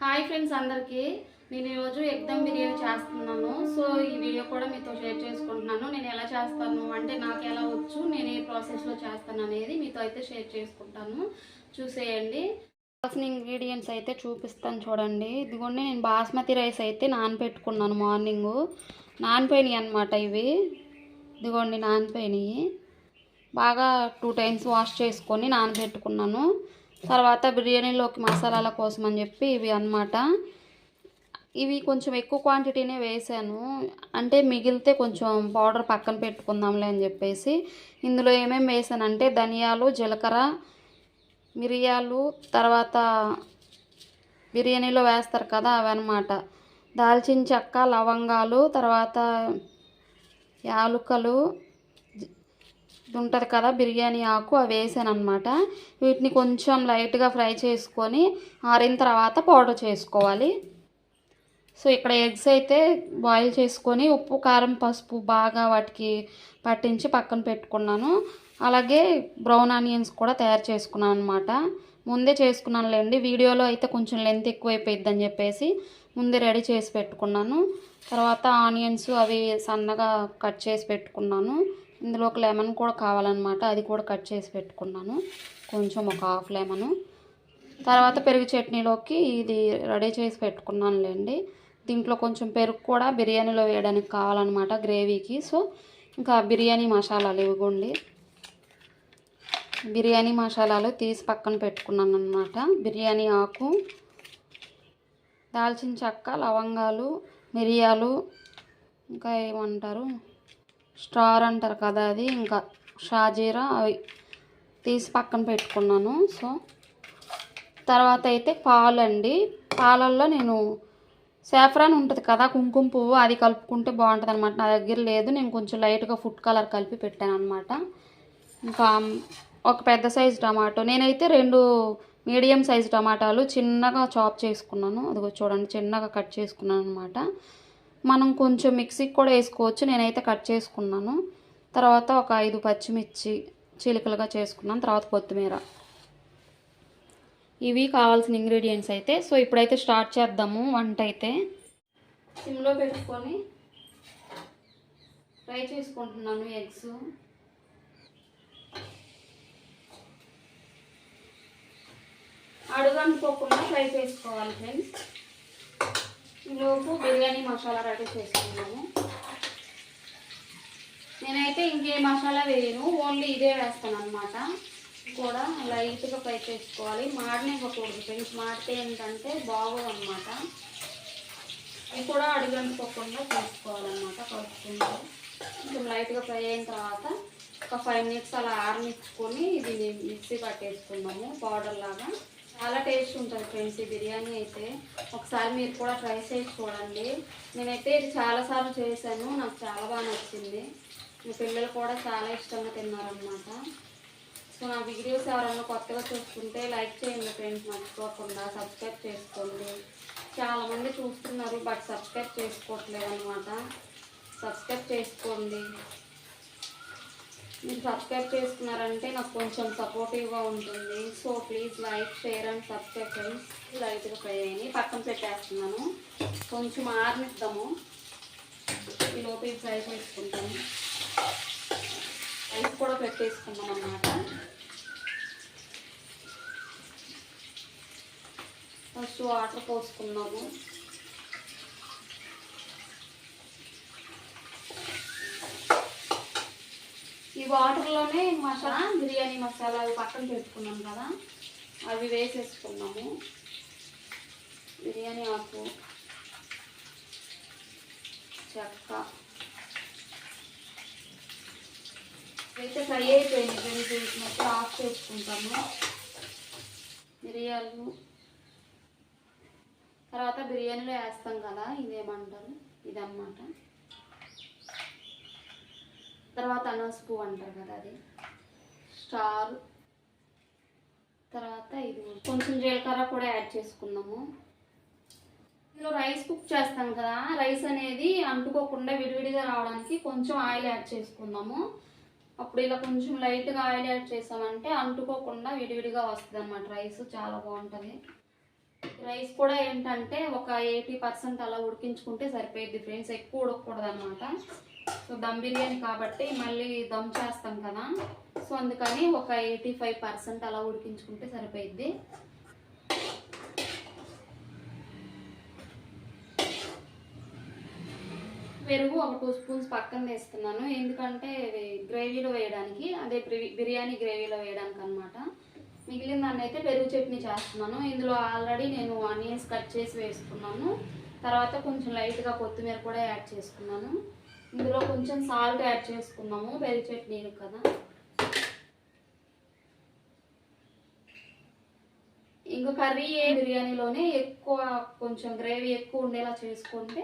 Hi friends అందరికీ. నేను ఈరోజు ఎగ్దమ్ బిర్యానీ చేస్తున్నాను. సో ఈ వీడియో కూడా మీతో షేర్ చేసుకుంటున్నాను. నేను ఎలా చేస్తాను అంటే నాకు ఎలా వచ్చు నేను ఏ ప్రాసెస్లో చేస్తాను అనేది మీతో అయితే షేర్ చేసుకుంటాను. చూసేయండి. కావాల్సిన ఇంగ్రీడియంట్స్ అయితే చూపిస్తాను చూడండి. ఇదిగోండి నేను బాస్మతి రైస్ అయితే నానబెట్టుకున్నాను మార్నింగ్. నానిపోయినాయి అనమాట ఇవి. ఇదిగోండి నానిపోయినాయి. బాగా టూ టైమ్స్ వాష్ చేసుకొని నానబెట్టుకున్నాను. తర్వాత బిర్యానీలోకి మసాలాల కోసం అని చెప్పి ఇవి అన్నమాట. ఇవి కొంచెం ఎక్కువ క్వాంటిటీనే వేసాను. అంటే మిగిలితే కొంచెం పౌడర్ పక్కన పెట్టుకుందాంలే అని చెప్పేసి. ఇందులో ఏమేమి వేసానంటే ధనియాలు జీలకర్ర మిరియాలు తర్వాత బిర్యానీలో వేస్తారు కదా అవి దాల్చిన చెక్క లవంగాలు తర్వాత యాలుకలు ఉంటుంది కదా బిర్యానీ ఆకు అవి వేసాను అనమాట వీటిని కొంచెం లైట్గా ఫ్రై చేసుకొని ఆరిన తర్వాత పౌడర్ చేసుకోవాలి. సో ఇక్కడ ఎగ్స్ అయితే బాయిల్ చేసుకొని ఉప్పు కారం పసుపు బాగా వాటికి పట్టించి పక్కన పెట్టుకున్నాను. అలాగే బ్రౌన్ ఆనియన్స్ కూడా తయారు చేసుకున్నాను అనమాట ముందే చేసుకున్నానులేండి. వీడియోలో అయితే కొంచెం లెంత్ ఎక్కువైపోయిద్ది అని చెప్పేసి ముందే రెడీ చేసి పెట్టుకున్నాను. తర్వాత ఆనియన్స్ అవి సన్నగా కట్ చేసి పెట్టుకున్నాను. ఇందులో ఒక లెమన్ కూడా కావాలన్నమాట. అది కూడా కట్ చేసి పెట్టుకున్నాను. కొంచెం ఒక హాఫ్ లెమను. తర్వాత పెరుగు చట్నీలోకి ఇది రెడీ చేసి పెట్టుకున్నానులేండి. దీంట్లో కొంచెం పెరుగు కూడా బిర్యానీలో వేయడానికి కావాలన్నమాట గ్రేవీకి. సో ఇంకా బిర్యానీ మసాలాలు ఇవ్వండి. బిర్యానీ మసాలాలు తీసి పక్కన పెట్టుకున్నాను అనమాట బిర్యానీ ఆకు దాల్చిన చెక్క లవంగాలు మిరియాలు ఇంకా ఏమంటారు? స్టార్ అంటారు కదా అది. ఇంకా షాజీరా అవి తీసి పక్కన పెట్టుకున్నాను. సో తర్వాత అయితే పాలు అండి పాలల్లో నేను సాఫ్రాన్ ఉంటుంది కదా కుంకుమ పువ్వు అది కలుపుకుంటే బాగుంటుంది అనమాట నా దగ్గర లేదు. నేను కొంచెం లైట్గా ఫుడ్ కలర్ కలిపి పెట్టాను అనమాట ఇంకా ఒక పెద్ద సైజు టమాటో. నేనైతే రెండు మీడియం సైజు టమాటాలు చిన్నగా చాప్ చేసుకున్నాను. అదిగో చూడండి చిన్నగా కట్ చేసుకున్నాను అనమాట మనం కొంచెం మిక్సీకి కూడా వేసుకోవచ్చు. నేనైతే కట్ చేసుకున్నాను. తర్వాత ఒక ఐదు పచ్చిమిర్చి చిలుకలుగా చేసుకున్నాను. తర్వాత కొత్తిమీర. ఇవి కావాల్సిన ఇంగ్రీడియంట్స్ అయితే. సో ఇప్పుడైతే స్టార్ట్ చేద్దాము వంట అయితే. సిమ్లో పెట్టుకొని ఫ్రై చేసుకుంటున్నాను ఎగ్స్. అడుగనుకోకుండా ఫ్రై చేసుకోవాలి ఫ్రెండ్స్. ఈలోపు బిర్యానీ మసాలా రెడీ చేసుకున్నాము. నేనైతే ఇంకే మసాలా వేయను ఓన్లీ ఇదే వేస్తాను అనమాట కూడా లైట్గా ఫ్రై చేసుకోవాలి. మాడనివ్వకూడదు ఫ్రెండ్స్ మాడితే ఏంటంటే బాగోదు అనమాట ఇవి కూడా అడుగనుకోకుండా చేసుకోవాలన్నమాట కలుపుకుంటూ. కొంచెం లైట్గా ఫ్రై అయిన తర్వాత ఒక ఫైవ్ మినిట్స్ అలా ఆరనిచ్చుకొని ఇది మిక్సీ పట్టేసుకున్నాము పౌడర్ లాగా. చాలా టేస్ట్ ఉంటుంది ఫ్రెండ్స్ ఈ బిర్యానీ అయితే. ఒకసారి మీరు కూడా ట్రై చేసి చూడండి. నేనైతే ఇది చాలాసార్లు చేశాను నాకు చాలా బాగా నచ్చింది. మీ పిల్లలు కూడా చాలా ఇష్టంగా తిన్నారనమాట సో నా వీడియోస్ ఎవరన్నా కొత్తగా చూసుకుంటే లైక్ చేయండి ఫ్రెండ్స్ మర్చిపోకుండా సబ్స్క్రైబ్ చేసుకోండి. చాలామంది చూస్తున్నారు బట్ సబ్స్క్రైబ్ చేసుకోవట్లేదు అనమాట సబ్స్క్రైబ్ చేసుకోండి. మీరు సబ్స్క్రైబ్ చేసుకున్నారంటే నాకు కొంచెం సపోర్టివ్గా ఉంటుంది. So please like share and subscribe friends లైట్గా ఫ్రై అయ్యి పక్కన పెట్టేస్తున్నాను. కొంచెం ఆర్నిస్తాము ఈ లోపు ఫ్రై చేసుకుంటాము. రైస్ కూడా పెట్టేసుకున్నాం అన్నమాట. ఫస్ట్ వాటర్ పోసుకున్నాము వాటర్లోనే మసాలా బిర్యానీ మసాలా అవి పక్కన పెట్టుకున్నాం కదా. అవి వేసేసుకున్నాము. బిర్యానీ ఆకు చెక్క. అయితే ఫ్రై అయిపోయింది ఫ్రెండ్స్. చేసినప్పుడు ఆఫ్ చేసుకుంటాము. మిరియాలు. తర్వాత బిర్యానీలో వేస్తాం కదా ఇదేమంటారు? ఇదన్నమాట. తర్వాత అనస్ పువ్వు అంటారు కదా అది. స్టార్. తర్వాత ఇది కొంచెం జీలకర్ర కూడా యాడ్ చేసుకున్నాము ఇందులో రైస్ కుక్ చేస్తాం కదా. రైస్ అనేది అంటుకోకుండా విడివిడిగా రావడానికి కొంచెం ఆయిల్ యాడ్ చేసుకుందాము. అప్పుడు ఇలా కొంచెం లైట్గా ఆయిల్ యాడ్ చేసామంటే అంటుకోకుండా విడివిడిగా వస్తుంది అనమాట రైస్ చాలా బాగుంటుంది. రైస్ కూడా ఏంటంటే ఒక ఎయిటీ పర్సెంట్ అలా ఉడికించుకుంటే సరిపోయింది ఫ్రెండ్స్. ఎక్కువ ఉడకకూడదు అనమాట సో దమ్ బిర్యానీ కాబట్టి మళ్ళీ దమ్ చేస్తాం కదా. సో అందుకని ఒక ఎయిటీ ఫైవ్ పర్సెంట్ అలా ఉడికించుకుంటే సరిపోయిద్ది. పెరుగు ఒక టూ స్పూన్స్ పక్కన వేస్తున్నాను. ఎందుకంటే గ్రేవీలో వేయడానికి అదే బిర్యానీ గ్రేవీలో వేయడానికి అనమాట మిగిలిన దాన్ని అయితే పెరుగు చట్నీ చేస్తున్నాను. ఇందులో ఆల్రెడీ నేను ఆనియన్స్ కట్ చేసి వేసుకున్నాను. తర్వాత కొంచెం లైట్గా కొత్తిమీర కూడా యాడ్ చేసుకున్నాను. ఇందులో కొంచెం సాల్ట్ యాడ్ చేసుకున్నాము పెరుగు చట్నీ కదా. ఇంకా కర్రీ ఏ బిర్యానీలోనే ఎక్కువ కొంచెం గ్రేవీ ఎక్కువ ఉండేలా చేసుకుంటే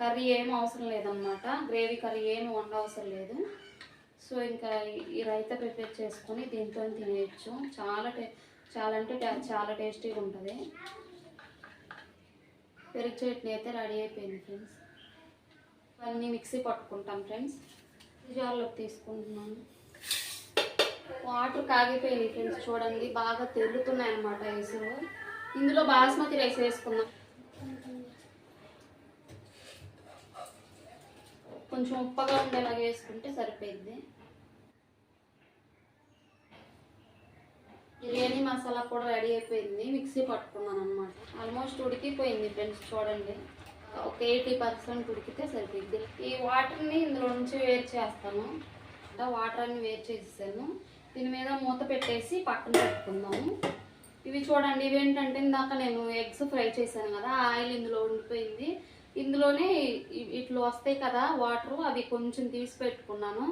కర్రీ ఏం అవసరం లేదన్నమాట. గ్రేవీ కర్రీ ఏమి వండవసరం లేదు. సో ఇంకా ఈ రైతా ప్రిపేర్ చేసుకొని దీంతో తినేయచ్చు. చాలా టే చాలా అంటే చాలా టేస్టీగా ఉంటుంది పెరుగు చట్నీ అయితే రెడీ అయిపోయింది ఫ్రెండ్స్. ఇవన్నీ మిక్సీ పట్టుకుంటాం ఫ్రెండ్స్. జార్లోకి తీసుకుంటున్నాను. వాటర్ కాగిపోయింది ఫ్రెండ్స్ చూడండి. బాగా తిరుగుతున్నాయి అన్నమాట ఎసురు ఇందులో బాస్మతి రైస్ వేసుకున్నాం కొంచెం ఉప్పగా ఉండేలాగా వేసుకుంటే సరిపోయింది. బిర్యానీ మసాలా కూడా రెడీ అయిపోయింది. మిక్సీ పట్టుకున్నాను అనమాట ఆల్మోస్ట్ ఉడికిపోయింది ఫ్రెండ్స్ చూడండి. ఒక ఎయిటీ పర్సెంట్ ఉడికితే సరిపోద్ది ఈ వాటర్ని ఇందులో నుంచి వేరు చేస్తాను. అంటే వాటర్ అన్ని వేరు చేసేసాను. దీని మీద మూత పెట్టేసి పక్కన పెట్టుకుందాము. ఇవి చూడండి ఇవేంటంటే ఇందాక నేను ఎగ్స్ ఫ్రై చేశాను కదా ఆయిల్ ఇందులో ఉండిపోయింది. ఇందులోనే ఇట్లు ఇట్లా వస్తాయి కదా వాటర్ అవి కొంచెం తీసి పెట్టుకున్నాను.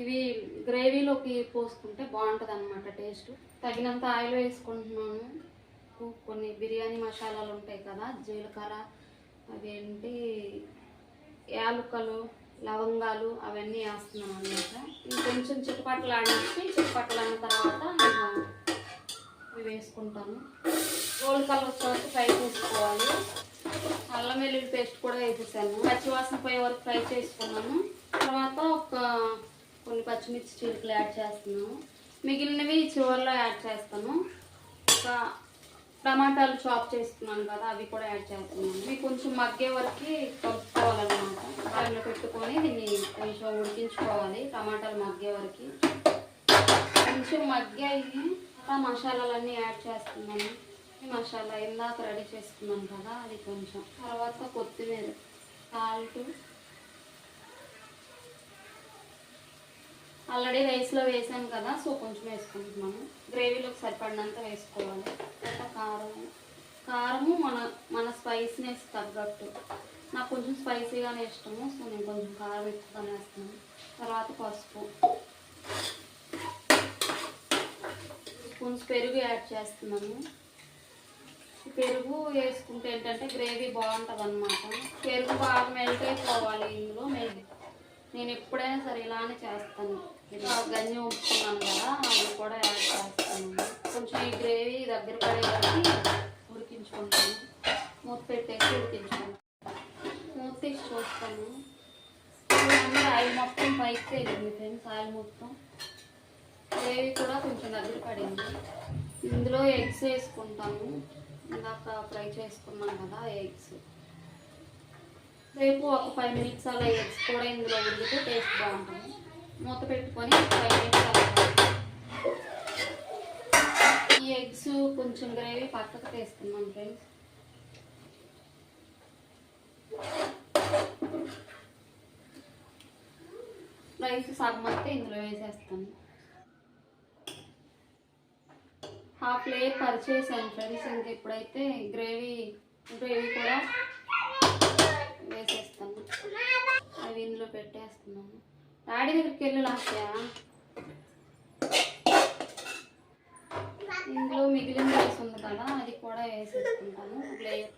ఇవి గ్రేవీలోకి పోసుకుంటే బాగుంటుంది అనమాట టేస్ట్. తగినంత ఆయిల్ వేసుకుంటున్నాను. కొన్ని బిర్యానీ మసాలాలు ఉంటాయి కదా జీలకర్ర అవేంటి యాలుకలు లవంగాలు అవన్నీ వేస్తున్నాం అనమాట ఇంకొంచెం చిట్టుపట్లు ఆడించి చిట్టుపట్లు అన్న తర్వాత ఇవి వేసుకుంటాను గోల్డ్ కలర్ వచ్చే ఫ్రై చేసుకోవాలి. అల్లం వెల్లుల్లి పేస్ట్ కూడా వేసేసాను. పచ్చివాసన పోయే వరకు ఫ్రై చేసుకున్నాను. తర్వాత ఒక కొన్ని పచ్చిమిర్చి చిలుకలు యాడ్ చేస్తున్నాను. మిగిలినవి చివరిలో యాడ్ చేస్తాను. ఒక టమాటాలు చాప్ చేసుకున్నాను కదా అవి కూడా యాడ్ చేస్తున్నాను. ఇవి కొంచెం మగ్గే వరకు కలుపుకోవాలన్నమాట. దానిలో పెట్టుకొని దీన్ని కొంచెం ఉడికించుకోవాలి టమాటాలు మగ్గే వరకు. కొంచెం మగ్గాయి ఆ మసాలాలన్నీ యాడ్ చేస్తున్నాను. ఈ మసాలా ఇందాక రెడీ చేసుకున్నాను కదా అది కొంచెం. తర్వాత కొత్తిమీర సాల్ట్ ఆల్రెడీ రైస్లో వేసాను కదా సో కొంచెం వేసుకుంటున్నాను గ్రేవీలోకి సరిపడినంత వేసుకోవాలి. తర్వాత కారం. కారము మన మన స్పైసీనెస్ తగ్గట్టు. నాకు కొంచెం స్పైసీగానే ఇష్టము సో నేను కొంచెం కారం ఎక్కువగానే వేస్తాను. తర్వాత పసుపు. కొంచెం పెరుగు యాడ్ చేస్తున్నాను. పెరుగు వేసుకుంటే ఏంటంటే గ్రేవీ బాగుంటుంది అనమాట పెరుగు బాగా మెల్ట్ అయిపోవాలి ఇందులో. మెల్ట్ నేను ఎప్పుడైనా సరే ఇలానే చేస్తాను. ఇలా గంజి ఉంచుకున్నాను కదా అది కూడా యాడ్ చేస్తాను కొంచెం ఈ గ్రేవీ దగ్గర పడే వరకు ఉడికించుకుంటాను. మూత పెట్టేసి ఉడికించుకుంటాను. మూత తీసి చూస్తాను. ఆయిల్ మొత్తం పైకి తేలింది ఫ్రెండ్స్ ఆయిల్ మొత్తం. గ్రేవీ కూడా కొంచెం దగ్గర పడింది. ఇందులో ఎగ్స్ వేసుకుంటాము ఇందాక ఫ్రై చేసుకున్నాం కదా ఎగ్స్. రేపు ఒక ఫైవ్ మినిట్స్ అలా ఎగ్స్ కూడా ఇందులో ఉడికితే టేస్ట్ బాగుంటుంది. మూత పెట్టుకొని ఫైవ్ మినిట్స్ ఈ ఎగ్స్ కొంచెం గ్రేవీ పక్కకు తీస్తున్నాం ఫ్రెండ్స్. రైస్ సగం అయితే ఇందులో వేసేస్తాను. హాఫ్ లేయర్ పరిచేసాను ఫ్రెండ్స్. ఇంక ఇప్పుడైతే గ్రేవీ గ్రేవీ కూడా వేసేస్తాను. అవి ఇందులో పెట్టేస్తున్నాను. డాడీ దగ్గరికి వెళ్ళి లాస్యా. ఇందులో మిగిలిన రైస్ ఉంది కదా అది కూడా వేసేసుకుంటాను. లేయర్.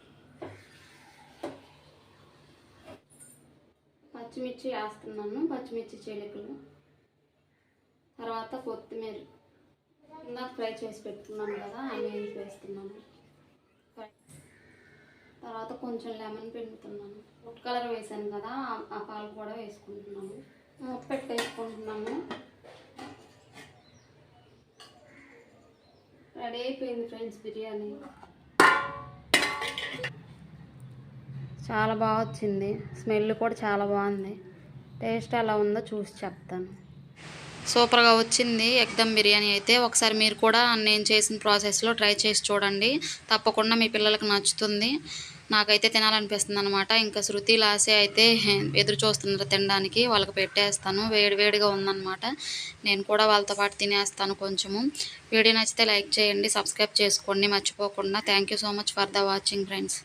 పచ్చిమిర్చి వేస్తున్నాను పచ్చిమిర్చి చిలుకలు. తర్వాత కొత్తిమీర. ఇందాక ఫ్రై చేసి పెట్టుకున్నాను కదా ఆనియన్స్ వేస్తున్నాను. తర్వాత కొంచెం లెమన్ పిండుతున్నాను. ఫుడ్ కలర్ వేసాను కదా ఆ పాలు కూడా వేసుకుంటున్నాను. మూత వేసుకుంటున్నాను రెడీ అయిపోయింది ఫ్రెండ్స్ బిర్యానీ. చాలా బాగా వచ్చింది. స్మెల్ కూడా చాలా బాగుంది. టేస్ట్ ఎలా ఉందో చూసి చెప్తాను. సూపర్గా వచ్చింది ఎగ్దమ్ బిర్యానీ అయితే. ఒకసారి మీరు కూడా నేను చేసిన ప్రాసెస్లో ట్రై చేసి చూడండి. తప్పకుండా మీ పిల్లలకు నచ్చుతుంది. నాకైతే తినాలనిపిస్తుంది అనమాట ఇంకా శృతి లాసే అయితే ఎదురు చూస్తున్నారు తినడానికి. వాళ్ళకి పెట్టేస్తాను. వేడివేడిగా ఉందన్నమాట. నేను కూడా వాళ్ళతో పాటు తినేస్తాను కొంచెము. వీడియో నచ్చితే లైక్ చేయండి సబ్స్క్రైబ్ చేసుకోండి. మర్చిపోకుండా. Thank you so much for the watching friends.